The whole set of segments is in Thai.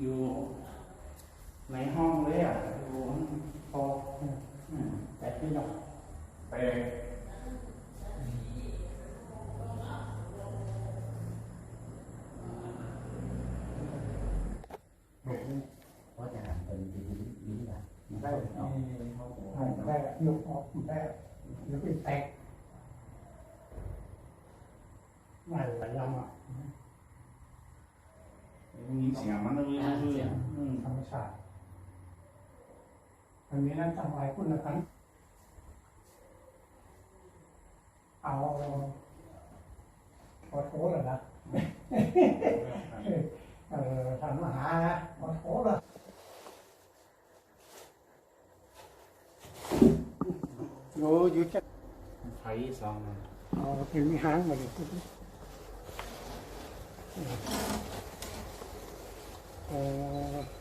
อยู่ในห้องเลยอะอยู่พอแต่ที่หนอกไปก็จะหันไปดีดีนะได้ได้ได้ยกออกได้ยกไปแตกไม่ไหลลำอะางอะมีเสียงมันเลยคืออืมธรรมชาติอันนี้นั่นทำลายคุณธรรมเอาขอโทษเลยนะเออทำมาหาขอโทษเลยโอ้อยู่จะไฟสองมันเอาเป็นมีหางมาเลยเออ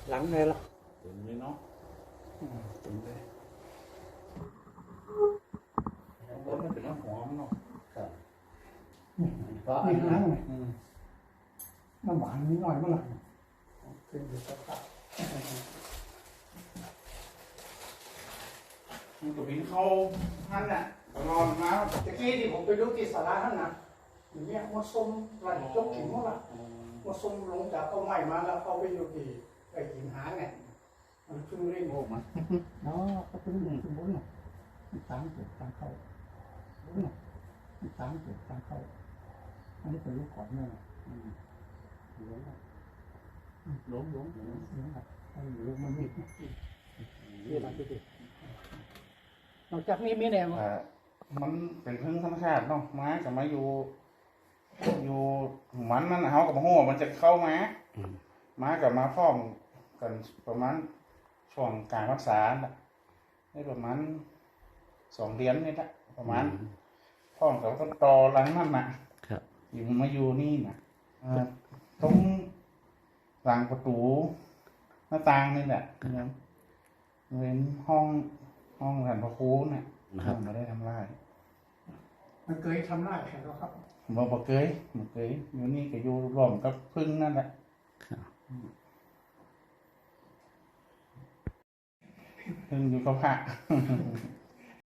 หลังเลยล่ะเต็มเลยเนาะอืมเต็มเลยรถมันเป็นน้ำหอมเนาะมีหางเลย อืมน้ำหวานนิดหน่อยเมื่อไหร่ขึ้นอยู่กับตับมันก็บินเข้าท่านน่ะตลอดมาตะกี้ที่ผมไปดูที่สาราท่านนะอย่างเงี้ยมาส้มไหลจกขิงว่าล่ะมาส้มลงจากต้นไม้มาแล้วเขาไปอยู่ที่ไอ้หินหางไงมันขึ้นเร่งโอ้มาเนาะก็ขึ้นขึ้นบนน่ะตามเกิดตามเข้าบนน่ะตามเกิดตามเข้าอันนี้เป็นลูกขอนเนี่ยนะอืมหลวงครับหลงหลงหลงหลวงครับไอ้หลวงมันมีนี่อะไรที่นอกจากนี้มีแนวอ่ามันเป็นพึ่งธรรมชาติเนาะม้ากับมาอยู่ อยู่มันมันเขากับหัวมันจะเข้าม้าม้ากับมาพร้อมกันประมาณช่วงกลางพรรษาน่ะได้ประมาณสองเดือนนี่แหละประมาณพร้อมกับต้นตอหลังนั่นน่ะครับอยู่มาอยู่นี่น่ะอ่าตรงหลังประตูหน้าต่างนี่แหละยังเป็นห้องห้องหันพระครูน่ะนะครับไม่ได้ทำลาย มันเคยทำได้แค่เราครับบ่บ่เคยบ่เคยอยู่นี่ก็อยู่ร่วมกับพึ่งนั่นแหละครับพึ่งอยู่กับพระ